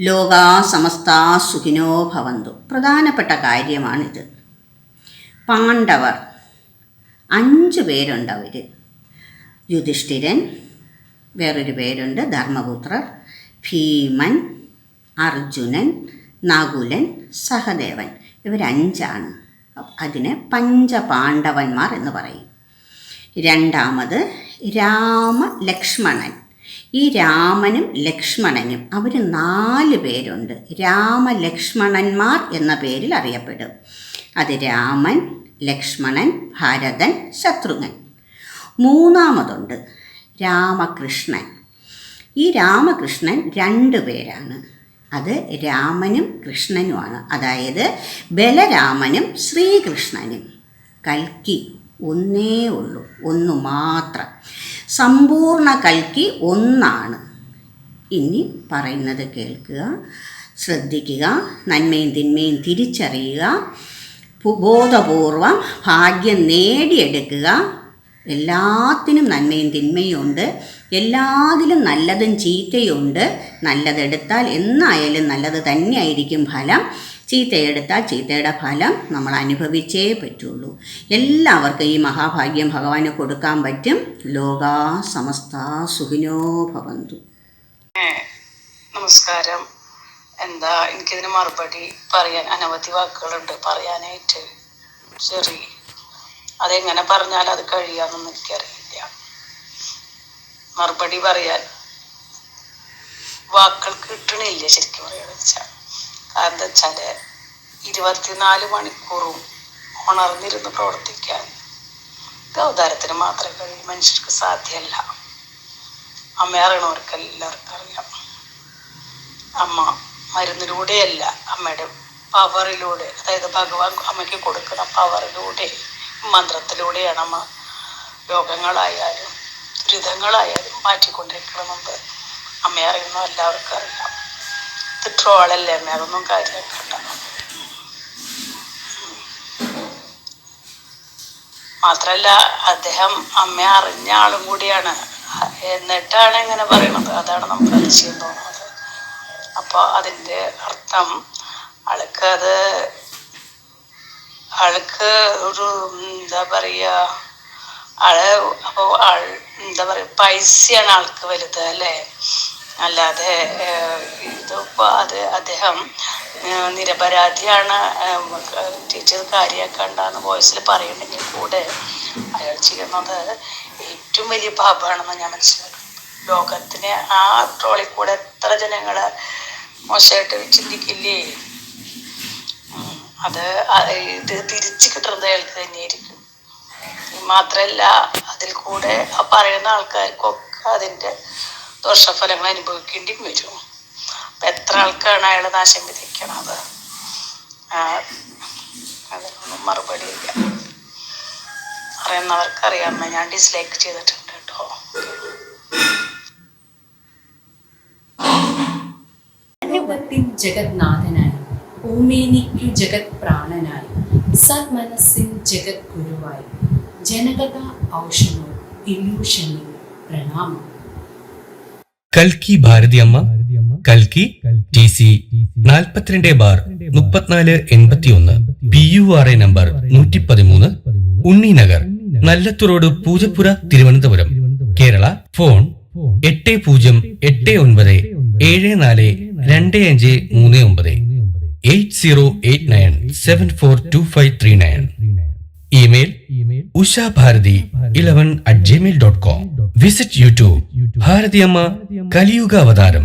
ലോകാ സമസ്താ സുഖിനോ ഭവന്തു. പ്രധാനപ്പെട്ട കാര്യമാണിത്. പാണ്ഡവർ അഞ്ച് പേരുണ്ട് അവർ യുധിഷ്ഠിരൻ വേറൊരു പേരുണ്ട് ധർമ്മപുത്രർ ഭീമൻ അർജുനൻ നകുലൻ സഹദേവൻ. ഇവരഞ്ചാണ് അതിനെ പഞ്ചപാണ്ഡവന്മാർ എന്ന് പറയും. രണ്ടാമത് രാമ ലക്ഷ്മണൻ ഈ രാമനും ലക്ഷ്മണനും അവർ നാല് പേരുണ്ട്. രാമലക്ഷ്മണന്മാർ എന്ന പേരിൽ അറിയപ്പെടും. അത് രാമൻ ലക്ഷ്മണൻ ഭരതൻ ശത്രുഘ്നൻ. മൂന്നാമതുണ്ട് രാമകൃഷ്ണൻ. ഈ രാമകൃഷ്ണൻ രണ്ട് പേരാണ്. അത് രാമനും കൃഷ്ണനുമാണ്. അതായത് ബലരാമനും ശ്രീകൃഷ്ണനും. കൽക്കി ഒന്നേ ഉള്ളൂ ഒന്നു മാത്രം. സമ്പൂർണ കൽക്കി ഒന്നാണ്. ഇനി പറയുന്നത് കേൾക്കുക ശ്രദ്ധിക്കുക നന്മയും തിന്മയും തിരിച്ചറിയുക ബോധപൂർവം ഭാഗ്യം നേടിയെടുക്കുക. എല്ലാത്തിനും നന്മയും തിന്മയും ഉണ്ട്. എല്ലാത്തിലും നല്ലതും ചീത്തയുണ്ട് നല്ലതെടുത്താൽ എന്നായാലും നല്ലത് തന്നെയായിരിക്കും ഫലം. ചീത്തയെടുത്താൽ ചീത്തയുടെ ഫലം നമ്മൾ അനുഭവിച്ചേ പറ്റുള്ളൂ. എല്ലാവർക്കും ഈ മഹാഭാഗ്യം ഭഗവാന് കൊടുക്കാൻ പറ്റും. ലോകാ സമസ്ത സുഖിനോ ഭവന്തു. നമസ്കാരം. എന്താ എനിക്കിതിന് മറുപടി പറയാൻ അനവധി വാക്കുകളുണ്ട്. പറയാനായിട്ട് ശരി അതെങ്ങനെ പറഞ്ഞാൽ അത് കഴിയാമെന്ന് എനിക്കറിയില്ല. മറുപടി പറയാൻ വാക്കുകൾ കിട്ടണില്ല ശരിക്കും പറയുകയാണെന്ന് വെച്ചാൽ. എന്താ വെച്ചാൽ ഇരുപത്തിനാല് മണിക്കൂറും ഉണർന്നിരുന്ന് പ്രവർത്തിക്കാൻ ഗൗതാരത്തിന് മാത്രമേ കഴിയും മനുഷ്യർക്ക് സാധ്യമല്ല അമ്മ അറിയണവർക്ക് എല്ലാവർക്കും അറിയാം. അമ്മ മരുന്നിലൂടെയല്ല അമ്മയുടെ പവറിലൂടെ അതായത് ഭഗവാൻ അമ്മയ്ക്ക് കൊടുക്കുന്ന പവറിലൂടെ മന്ത്രത്തിലൂടെയാണ് അമ്മ രോഗങ്ങളായാലും ദുരിതങ്ങളായാലും മാറ്റിക്കൊണ്ടിരിക്കണമെന്ന് അമ്മ എല്ലാവർക്കും അറിയാം. ട്രോളല്ലേ അമ്മ അതൊന്നും മാത്രല്ല അദ്ദേഹം അമ്മ അറിഞ്ഞ ആളും കൂടിയാണ്. എന്നിട്ടാണ് ഇങ്ങനെ പറയുന്നത് അതാണ് നമുക്ക് അതിശയം തോന്നുന്നത്. അപ്പോൾ അതിന്റെ അർത്ഥം ആൾക്ക് അത് ആൾക്ക് ഒരു എന്താ പറയുക ആൾ അപ്പോൾ ആൾ എന്താ പറയുക പൈസയാണ് ആൾക്ക് വലുത് അല്ലേ? അല്ലാതെ ഇതിപ്പോ അത് അദ്ദേഹം നിരപരാധിയാണ് ടീച്ചർ കാര്യമാക്കണ്ടെന്ന് വോയിസിൽ പറയുന്നെങ്കിൽ കൂടെ അയാൾ ചെയ്യുന്നത് ഏറ്റവും വലിയ പാപമാണെന്ന് ഞാൻ മനസ്സിലാക്കുന്നു ലോകത്തിനെ ആ ട്രോളിൽ കൂടെ എത്ര ജനങ്ങളെ മോശമായിട്ട് ചിന്തിക്കില്ലേ? അത് ഇത് തിരിച്ചു കിട്ടുന്നത് അയാൾക്ക് തന്നെയായിരിക്കും. മാത്രമല്ല അതിൽ കൂടെ പറയുന്ന ആൾക്കാർക്കൊക്കെ അതിന്റെ ദോഷഫലങ്ങൾ അനുഭവിക്കേണ്ടി വരും. അപ്പം എത്ര ആൾക്കാണ് അയാൾ നാശം വിധിക്കണത് അതിനൊന്നും മറുപടി ഇല്ല. അറിയുന്നവർക്ക് അറിയാമ ഞാൻ ഡിസ്ലൈക്ക് ചെയ്തിട്ടുണ്ട് കേട്ടോ. ജഗത്നാഥനായി ഭൂമേനിക്കു ജഗത് പ്രാണനായി സന്മനസ്സിൻ ജഗത് ഗുരുവായി ജനകഥ ഔഷധം ഇല്യൂഷനിൽ പ്രണാമം. കൽക്കി ഭാരതിയമ്മ കൽക്കി ടി സി നാൽപ്പത്തിരണ്ട് ബാർ മുപ്പത്തിനാല് എൺപത്തി ഒന്ന് P you are A number നൂറ്റി പതിമൂന്ന് ഉണ്ണിനഗർ നഗർ റോഡ് പൂജപ്പുര തിരുവനന്തപുരം. കേരള ഫോൺ എട്ട് പൂജ്യം എട്ട് ഒൻപത് ഏഴ് നാല് രണ്ട് അഞ്ച് മൂന്ന് ഒമ്പത് eight zero eight nine seven four two five three nine. Email Usha Bharathi eleven at Gmail dot com visit YouTube Bharathiyamma കലിയുഗ അവതാരം.